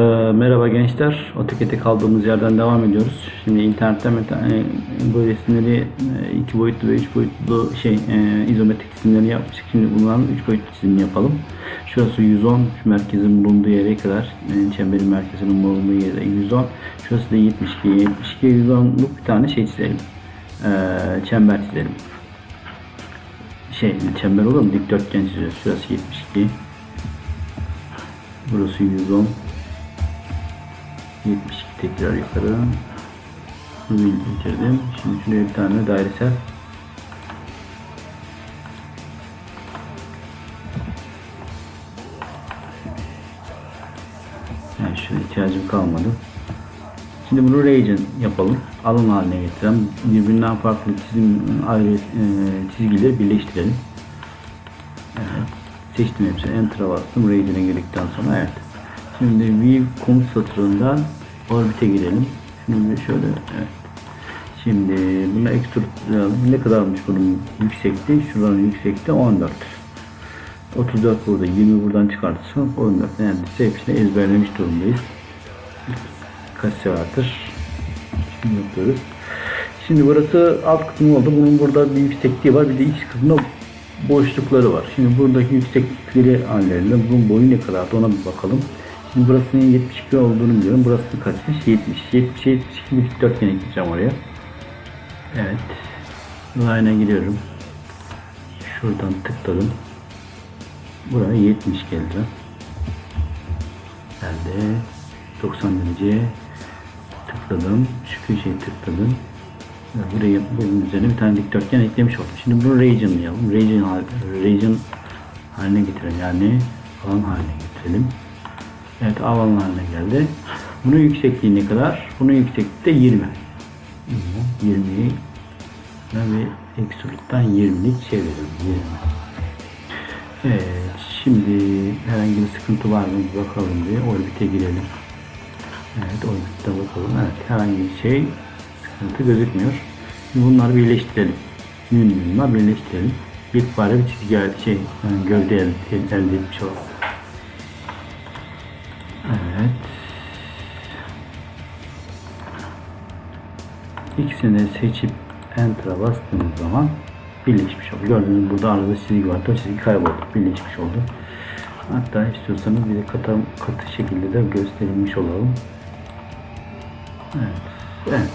Ee, merhaba gençler. Otikete kaldığımız yerden devam ediyoruz. Şimdi internetten bir tane bu resimleri e, iki boyutlu ve üç boyutlu şey e, izometrik çizimleri yapmıştık. Şimdi bunların üç boyutlu çizimini yapalım. Şurası 110, şu merkezin bulunduğu yere kadar, e, çemberin merkezinin bulunduğu yere 110. Şurası da 72, 72 110'luk bir tane şey çizelim. E, çember çizelim. Şey, çember olur mu? Dikdörtgen çiziyoruz. Şurası 72. Burası 110. 72 tekrar yukarı. Bunu bitirdim. Şimdi şuraya bir tane dairesel. Yani şuna ihtiyacım kalmadı. Şimdi bunu region yapalım. Alan haline getirelim. Birbirinden farklı çizim ayrı e, çizgileri birleştirelim. Evet. Seçtim hepsini. Enter'a bastım. Region'a girdikten sonra evet. Şimdi view komut satırından orbite girelim. Şimdi şöyle evet. Şimdi buna extrude ne kadarmış bunun yüksekliği? Şuranın yüksekliği 14. 34 burada 20 buradan çıkartırsak 14 neredeyse hepsini ezberlemiş durumdayız. Kaç saattir? Şimdi yapıyoruz. Şimdi burası alt kısmı oldu. Bunun burada bir yüksekliği var. Bir de iç kısmında boşlukları var. Şimdi buradaki yükseklikleri hallerinde bunun boyu ne kadardı ona bir bakalım. Şimdi burasının 72 olduğunu biliyorum. Burası kaçmış? 70. 70, 72 bir dikdörtgen ekleyeceğim oraya. Evet. Line'a giriyorum. Şuradan tıkladım. Buraya 70 geldi. Geldi. 90 derece tıkladım. Şu köşeye tıkladım. Buraya bunun üzerine bir tane dikdörtgen eklemiş oldum. Şimdi bunu. Region, hal- region haline getirelim. Yani alan haline getirelim. Evet alan haline geldi. Bunun yüksekliği ne kadar? Bunun yüksekliği de 20. 20'yi ben bir extrude'dan 20'lik çeviriyorum. 20. Evet, şimdi herhangi bir sıkıntı var mı bir bakalım diye orbite girelim. Evet, orbitte bakalım. Evet, herhangi bir şey sıkıntı gözükmüyor. Şimdi bunları birleştirelim. Bunlar birleştirelim. İlk bari bir çizgi şey, yani gövde elde, elde etmiş olalım. İkisini de seçip Enter'a bastığımız zaman birleşmiş oldu. Gördüğünüz burada arada çizgi var. O çizgi kayboldu. Birleşmiş oldu. Hatta istiyorsanız bir de katı, katı şekilde de gösterilmiş olalım. Evet. Evet.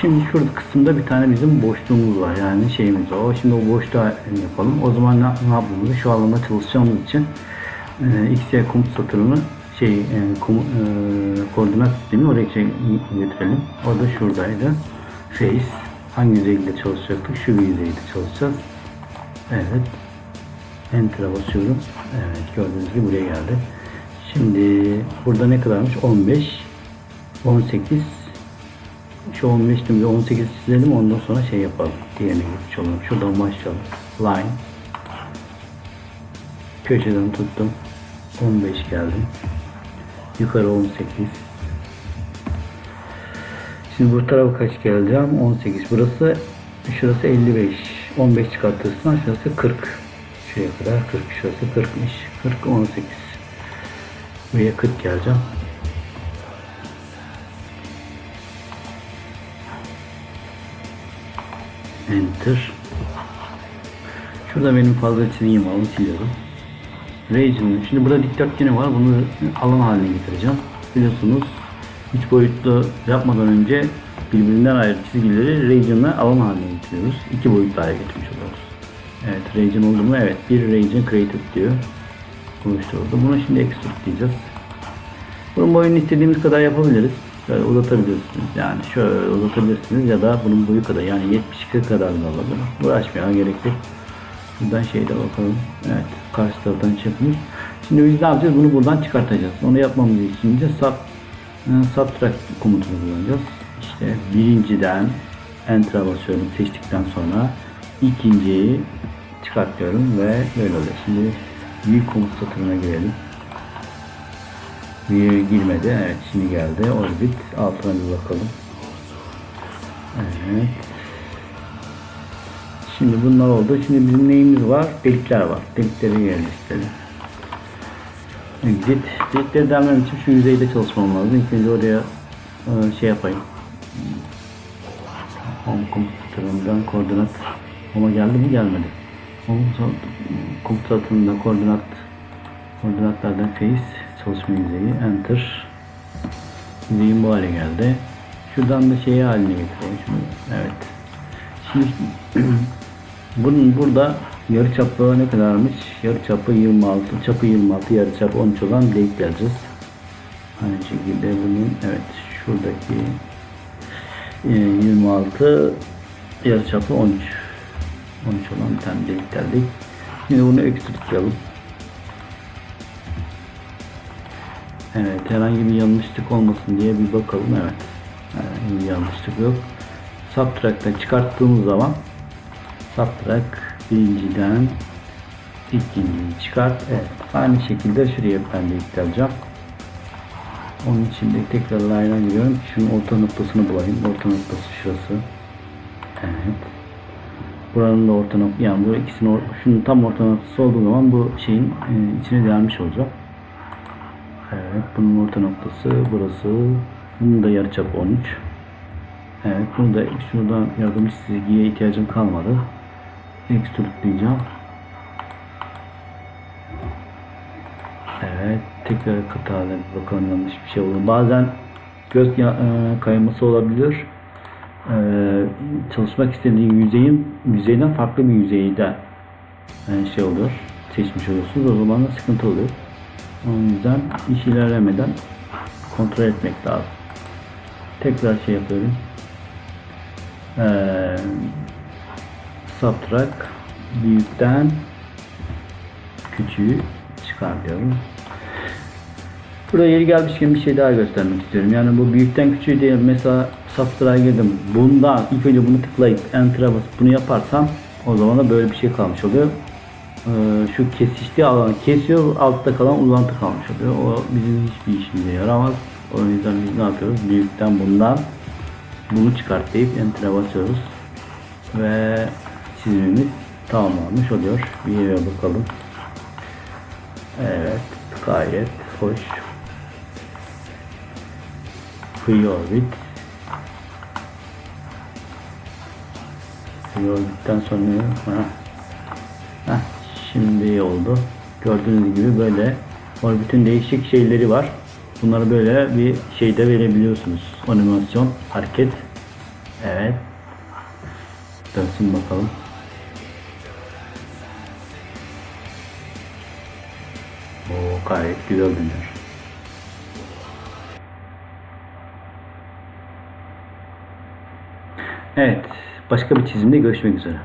Şimdi şurada kısımda bir tane bizim boşluğumuz var. Yani şeyimiz var. Şimdi o boşluğa yapalım. O zaman ne, ne yapmamız? Şu alanda çalışacağımız için e, XY komut satırını şey e, komu, e, koordinat sistemi oraya şey, getirelim. O da şuradaydı. Face. Hangi yüzeyde çalışacaktık? Şu yüzeyde çalışacağız. Evet. Enter'a basıyorum. Evet gördüğünüz gibi buraya geldi. Şimdi burada ne kadarmış? 15 18 şu 15'te bir 18 çizelim ondan sonra şey yapalım. Diğerine geçmiş olalım. Şuradan başlayalım. Line. Köşeden tuttum. 15 geldim. Yukarı 18. Şimdi bu tarafa kaç geleceğim? 18. Burası şurası 55. 15 çıkartırsan şurası 40. Şuraya kadar 40. Şurası 40'mış. 40 18. Buraya 40 geleceğim. Enter. Şurada benim fazla çizgim var. Siliyorum. Region. Şimdi burada dikdörtgeni var. Bunu alan haline getireceğim. Biliyorsunuz 3 boyutlu yapmadan önce birbirinden ayrı çizgileri region'la alan haline getiriyoruz. 2 boyutlu hale getirmiş oluyoruz. Evet region oldu mu? Evet bir region created diyor. Oluşturuldu. Bunu şimdi extrude diyeceğiz. Bunun boyunu istediğimiz kadar yapabiliriz. Şöyle uzatabilirsiniz. Yani şöyle uzatabilirsiniz ya da bunun boyu kadar yani 72 kadar da olabilir. Uğraşmaya gerek yok. Buradan şeyde bakalım. Evet. Karşı taraftan çıkmış. Şimdi biz ne yapacağız? Bunu buradan çıkartacağız. Onu yapmamız için de sub, e, subtract komutunu kullanacağız. İşte birinciden enter'a basıyorum seçtikten sonra ikinciyi çıkartıyorum ve böyle oluyor. Şimdi view komut satırına girelim. View girmedi. Evet şimdi geldi. Orbit altına bir bakalım. Evet. Şimdi bunlar oldu. Şimdi bizim neyimiz var? Delikler var. Delikleri yerleştirelim. Git, gitleri delmem için şu yüzeyde çalışmam lazım. İlk önce oraya e, şey yapayım. Home komutlarından koordinat ama geldi mi gelmedi. Home komutlarından koordinat koordinatlardan face çalışma yüzeyi enter yüzeyin bu hale geldi. Şuradan da şeyi haline getireyim. Şunu, evet. Şimdi bunun burada yarı çapı ne kadarmış? Yarı çapı 26, çapı 26, yarı çapı 13 olan link vereceğiz. Aynı şekilde bunun evet şuradaki e, 26 yarı çapı 13 13 olan bir tane delik geldik. Şimdi bunu ekstrutlayalım. Evet herhangi bir yanlışlık olmasın diye bir bakalım. Evet. Bir yanlışlık yok. Subtract'tan çıkarttığımız zaman Subtract birinciden ikinciyi çıkart. Evet. Aynı şekilde şuraya ben de yükseleceğim. Onun için de tekrar line'a giriyorum. Şunun orta noktasını bulayım. Orta noktası şurası. Evet. Buranın da orta noktası yani bu ikisinin şunun tam orta noktası olduğu zaman bu şeyin e, içine gelmiş olacak. Evet, bunun orta noktası burası. Bunun da yarıçapı 13. Evet, bunu da şuradan yardımcı çizgiye ihtiyacım kalmadı. Extrude'layacağım. Evet, tekrar bir bakalım yanlış bir şey oldu. Bazen göz e, kayması olabilir. E, çalışmak istediğin yüzeyin yüzeyden farklı bir yüzeyde e, şey oluyor. Seçmiş oluyorsunuz. O zaman da sıkıntı oluyor. O yüzden iş ilerlemeden kontrol etmek lazım. Tekrar şey yapıyorum. Ee, subtract büyükten küçüğü çıkar diyorum. Buraya yeri gelmişken bir şey daha göstermek istiyorum. Yani bu büyükten küçüğü diye mesela subtract'a girdim. Bundan ilk önce bunu tıklayıp enter'a basıp bunu yaparsam o zaman da böyle bir şey kalmış oluyor. Ee, şu kesiştiği alanı kesiyor, altta kalan uzantı kalmış oluyor. O bizim hiçbir işimize yaramaz. O yüzden biz ne yapıyoruz? Büyükten bundan bunu çıkart deyip enter'a basıyoruz. Ve çizimimiz tamamlanmış oluyor. Bir yere bakalım. Evet, gayet hoş. Free orbit. Free sonra ha. Heh, şimdi oldu. Gördüğünüz gibi böyle orbitin değişik şeyleri var. Bunları böyle bir şeyde verebiliyorsunuz. Animasyon, hareket. Evet. Dönsün bakalım. Gayet güzel dönüyor. Evet. Başka bir çizimde görüşmek üzere.